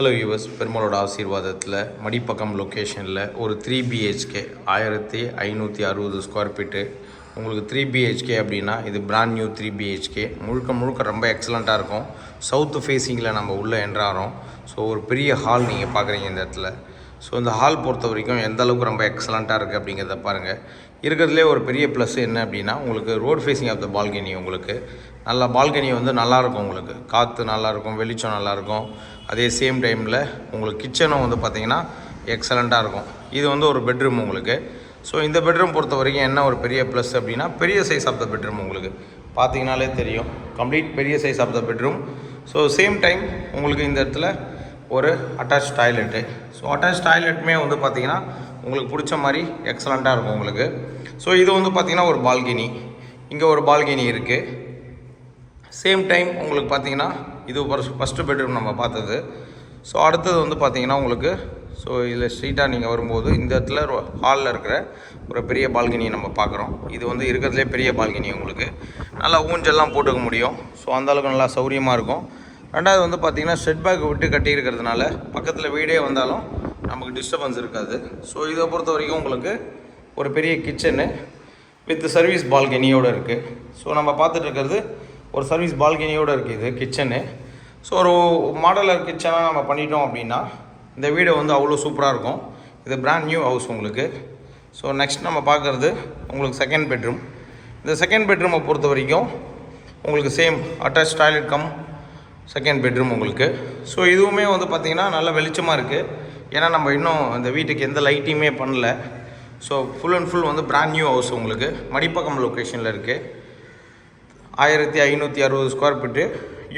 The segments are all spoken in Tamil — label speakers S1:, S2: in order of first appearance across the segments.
S1: ஹலோ யூஎஸ் பெருமாளோட ஆசீர்வாதத்தில் மடிப்பக்கம் லொக்கேஷனில் ஒரு த்ரீ பிஹெச்கே ஆயிரத்தி ஐநூற்றி அறுபது ஸ்கொயர் ஃபீட்டு உங்களுக்கு த்ரீ பிஹெச்கே அப்படின்னா இது பிராண்ட் நியூ த்ரீ பிஹெச்கே முழுக்க முழுக்க ரொம்ப எக்ஸலண்ட்டாக இருக்கும். சவுத்து ஃபேஸிங்கில் நம்ம உள்ளே என்றாரோம் ஸோ ஒரு பெரிய ஹால் நீங்கள் பார்க்குறீங்க இந்த இடத்துல. ஸோ இந்த ஹால் பொறுத்த வரைக்கும் எந்த அளவுக்கு ரொம்ப எக்ஸலண்ட்டாக இருக்குது அப்படிங்கிறத பாருங்கள் இருக்கிறதுலே ஒரு பெரிய ப்ளஸ் என்ன அப்படின்னா உங்களுக்கு road facing of the balcony உங்களுக்கு. நல்லா பால்கனி வந்து நல்லாயிருக்கும் உங்களுக்கு. காற்று நல்லாயிருக்கும் வெளிச்சம் நல்லாயிருக்கும் அதே சேம் டைமில் உங்களுக்கு கிச்சனும் வந்து பார்த்திங்கன்னா எக்ஸலண்ட்டாக இருக்கும். இது வந்து ஒரு பெட்ரூம் உங்களுக்கு. ஸோ இந்த பெட்ரூம் பொறுத்த வரைக்கும் என்ன ஒரு பெரிய ப்ளஸ் அப்படின்னா பெரிய சைஸ் ஆஃப் த பெட்ரூம் உங்களுக்கு. பார்த்தீங்கனாலே தெரியும். கம்ப்ளீட் பெரிய size of the bedroom so same time உங்களுக்கு இந்த இடத்துல ஒரு அட்டாச் டாய்லெட்டு ஸோ அட்டாச் டாய்லெட்டுமே வந்து பார்த்திங்கன்னா உங்களுக்கு பிடிச்ச மாதிரி எக்ஸலண்ட்டாக இருக்கும் உங்களுக்கு. ஸோ இது வந்து பார்த்திங்கன்னா ஒரு பால்கினி இங்கே ஒரு பால்கினி இருக்குது சேம் டைம் உங்களுக்கு பார்த்திங்கன்னா இது ஃபர்ஸ்ட் ஃபஸ்ட்டு பெட்ரூம் நம்ம பார்த்தது. ஸோ அடுத்தது வந்து பார்த்திங்கன்னா உங்களுக்கு ஸோ இதில் ஸ்ட்ரீட்டாக நீங்கள் வரும்போது இந்த இடத்துல ஹாலில் இருக்கிற ஒரு பெரிய பால்கனியை நம்ம பார்க்குறோம். இது வந்து இருக்கிறதுலே பெரிய பால்கனி உங்களுக்கு. நல்லா ஊஞ்செல்லாம் போட்டுக்க முடியும். ஸோ அந்தளவுக்கு நல்லா சௌரியமாக இருக்கும். ரெண்டாவது வந்து பார்த்தீங்கன்னா செட் பேக் விட்டு கட்டியிருக்கிறதுனால பக்கத்தில் வீடே வந்தாலும் நமக்கு டிஸ்டர்பன்ஸ் இருக்காது. ஸோ இதை பொறுத்த வரைக்கும் உங்களுக்கு ஒரு பெரிய கிச்சனு வித் சர்வீஸ் பால்கனியோடு இருக்குது ஸோ நம்ம பார்த்துட்டு இருக்கிறது ஒரு சர்வீஸ் பால்கனியோடு இருக்குது இது கிச்சனு ஸோ ஒரு மாடலர் கிச்சனாக நம்ம பண்ணிட்டோம் அப்படின்னா இந்த வீடு வந்து அவ்வளோ சூப்பராக இருக்கும். இது பிராண்ட் நியூ ஹவுஸ் உங்களுக்கு. ஸோ நெக்ஸ்ட் நம்ம பார்க்குறது உங்களுக்கு செகண்ட் பெட்ரூம் இந்த செகண்ட் பெட்ரூமை பொறுத்த வரைக்கும் உங்களுக்கு same attach toilet cum second bedroom உங்களுக்கு. ஸோ இதுவுமே வந்து பார்த்திங்கன்னா நல்ல வெளிச்சமாக இருக்குது ஏன்னா நம்ம இன்னும் இந்த வீட்டுக்கு எந்த லைட்டிங்குமே பண்ணல. ஸோ ஃபுல் அண்ட் ஃபுல் வந்து பிராண்ட் நியூ ஹவுஸ் உங்களுக்கு. மடிப்பக்கம் லொக்கேஷனில் இருக்குது ஆயிரத்தி ஐநூற்றி அறுபது ஸ்கொயர் ஃபீட்டு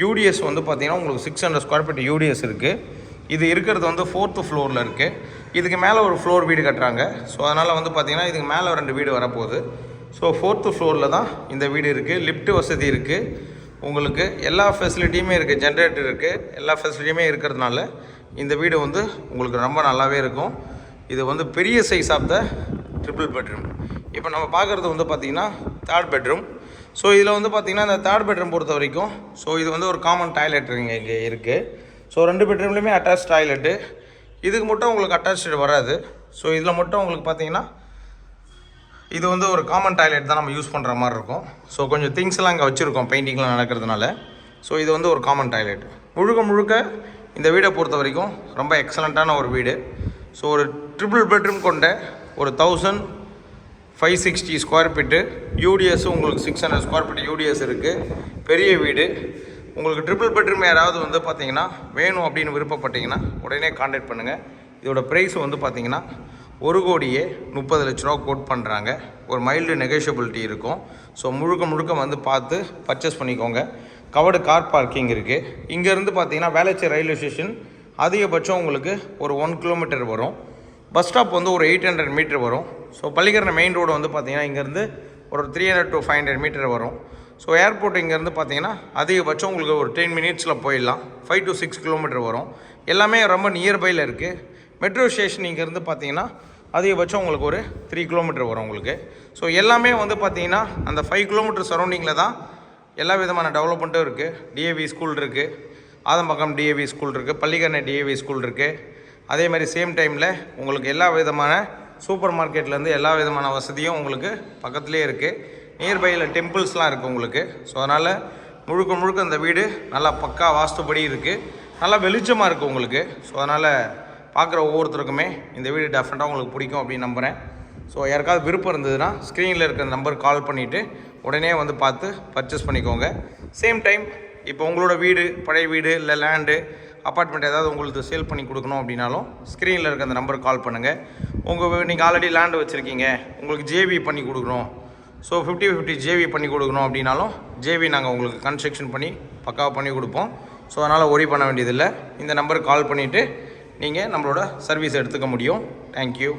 S1: யூடிஎஸ் வந்து பார்த்தீங்கன்னா உங்களுக்கு six hundred square feet UDS இருக்குது இது இருக்கிறது வந்து ஃபோர்த்து ஃப்ளோரில் இருக்குது இதுக்கு மேலே ஒரு ஃப்ளோர் வீடு கட்டுறாங்க. ஸோ அதனால் வந்து பார்த்திங்கன்னா இதுக்கு மேலே ரெண்டு வீடு வரப்போகுது. ஸோ ஃபோர்த்து ஃப்ளோரில் தான் இந்த வீடு இருக்குது லிஃப்ட் வசதி இருக்குது உங்களுக்கு எல்லா ஃபெசிலிட்டியுமே இருக்குது ஜென்ரேட்டர் இருக்குது எல்லா ஃபெசிலிட்டியுமே இருக்கிறதுனால இந்த வீடு வந்து உங்களுக்கு ரொம்ப நல்லாவே இருக்கும். இது வந்து பெரிய size of the triple bedroom இப்போ நம்ம பார்க்குறது வந்து பார்த்திங்கன்னா தேர்ட் பெட்ரூம் ஸோ இதில் வந்து பார்த்திங்கன்னா இந்த தேர்ட் பெட்ரூம் பொறுத்த வரைக்கும் ஸோ இது வந்து ஒரு காமன் டாய்லெட் இங்கே இங்கே இருக்குது ஸோ ரெண்டு பெட்ரூம்லேயுமே அட்டாச் டாய்லெட்டு இதுக்கு மட்டும் உங்களுக்கு அட்டாச்சு வராது. ஸோ இதில் மட்டும் உங்களுக்கு பார்த்தீங்கன்னா இது வந்து ஒரு காமன் டாய்லெட் தான் நம்ம யூஸ் பண்ணுற மாதிரி இருக்கும். ஸோ கொஞ்சம் திங்ஸ் எல்லாம் இங்கே வச்சுருக்கோம் பெயிண்டிங்லாம் நடக்கிறதுனால. ஸோ இது வந்து ஒரு காமன் டாய்லெட் முழுக்க முழுக்க இந்த வீடை பொறுத்த வரைக்கும் ரொம்ப எக்ஸலண்ட்டான ஒரு வீடு. ஸோ ஒரு ட்ரிபிள் பெட்ரூம் கொண்ட ஒரு thousand five sixty square feet UDS உங்களுக்கு six hundred square feet UDS இருக்குது பெரிய வீடு. உங்களுக்கு ட்ரிபிள் பெட்ரூம் யாராவது வந்து பார்த்தீங்கன்னா வேணும் அப்படின்னு விருப்பப்பட்டீங்கன்னா உடனே காண்டாக்ட் பண்ணுங்கள் இதோட ப்ரைஸ் வந்து பார்த்தீங்கன்னா ஒரு கோடியே முப்பது லட்ச ரூபா கோட் பண்ணுறாங்க ஒரு மைல்டு நெகோஷியபிலிட்டி இருக்கும். ஸோ முழுக்க முழுக்க வந்து பார்த்து பர்ச்சேஸ் பண்ணிக்கோங்க. கவர்டு கார் பார்க்கிங் இருக்குது இங்கேருந்து பார்த்தீங்கன்னா வேளச்சேரி ரயில்வே ஸ்டேஷன் அதிகபட்சம் உங்களுக்கு ஒரு ஒன் கிலோமீட்டர் வரும். பஸ் ஸ்டாப் வந்து ஒரு எயிட் ஹண்ட்ரட் மீட்டர் வரும். ஸோ பள்ளிக்கரணை மெயின் ரோடு வந்து பார்த்தீங்கன்னா இங்கேருந்து ஒரு three hundred to five hundred metre வரும். ஸோ ஏர்போர்ட் இங்கேருந்து பார்த்தீங்கன்னா அதிகபட்சம் உங்களுக்கு ஒரு டென் மினிட்ஸில் போயிடலாம். ஃபைவ் டு சிக்ஸ் கிலோமீட்டர் வரும். எல்லாமே ரொம்ப நியர்பையில் இருக்குது மெட்ரோ ஸ்டேஷன் இங்கேருந்து பார்த்தீங்கன்னா அதிகபட்சம் உங்களுக்கு ஒரு த்ரீ கிலோமீட்டர் வரும் உங்களுக்கு. ஸோ எல்லாமே வந்து பார்த்தீங்கன்னா அந்த ஃபைவ் கிலோமீட்டர் சரௌண்டிங்கில் தான் எல்லா விதமான டெவலப்மெண்ட்டும் இருக்குது டிஏவி ஸ்கூல் இருக்குது ஆதம்பக்கம் டிஏவி ஸ்கூல் இருக்குது பள்ளிக்கரணை டிஏவி ஸ்கூல் இருக்குது அதே மாதிரி சேம் டைமில் உங்களுக்கு எல்லா விதமான சூப்பர் மார்க்கெட்லேருந்து எல்லா விதமான வசதியும் உங்களுக்கு பக்கத்துலேயே இருக்குது நியர்பையில் டெம்பிள்ஸ்லாம் இருக்குது உங்களுக்கு. ஸோ அதனால் முழுக்க முழுக்க இந்த வீடு நல்லா பக்கா வாஸ்துபடி இருக்குது நல்லா வெளிச்சமாக இருக்குது உங்களுக்கு. ஸோ அதனால் பார்க்குற ஒவ்வொருத்தருக்குமே இந்த வீடு டெஃபினட்டாக உங்களுக்கு பிடிக்கும் அப்படின்னு நம்புகிறேன் ஸோ யாருக்காவது விருப்பம் இருந்ததுன்னா ஸ்க்ரீனில் இருக்கிற நம்பர் கால் பண்ணிவிட்டு உடனே வந்து பார்த்து பர்ச்சேஸ் பண்ணிக்கோங்க. சேம் டைம் இப்போ உங்களோட வீடு பழைய வீடு இல்லை லேண்டு அப்பார்ட்மெண்ட் ஏதாவது உங்களுக்கு சேல் பண்ணி கொடுக்கணும் அப்படின்னாலும் ஸ்க்ரீனில் இருக்க அந்த நம்பருக்கு கால் பண்ணுங்கள் உங்கள் நீங்கள் ஆல்ரெடி லேண்டு வச்சுருக்கீங்க. உங்களுக்கு ஜேவி பண்ணி கொடுக்கணும். ஸோ ஃபிஃப்டி ஃபிஃப்டி ஜேவி பண்ணி கொடுக்கணும் அப்படின்னாலும் ஜேவி நாங்கள் உங்களுக்கு கன்ஸ்ட்ரக்ஷன் பண்ணி பக்காவாக பண்ணி கொடுப்போம். ஸோ அதனால் ஒரி பண்ண வேண்டியதில்லை. இந்த நம்பருக்கு கால் பண்ணிவிட்டு நீங்கள் நம்மளோட சர்வீஸ் எடுத்துக்க முடியும். தேங்க்யூ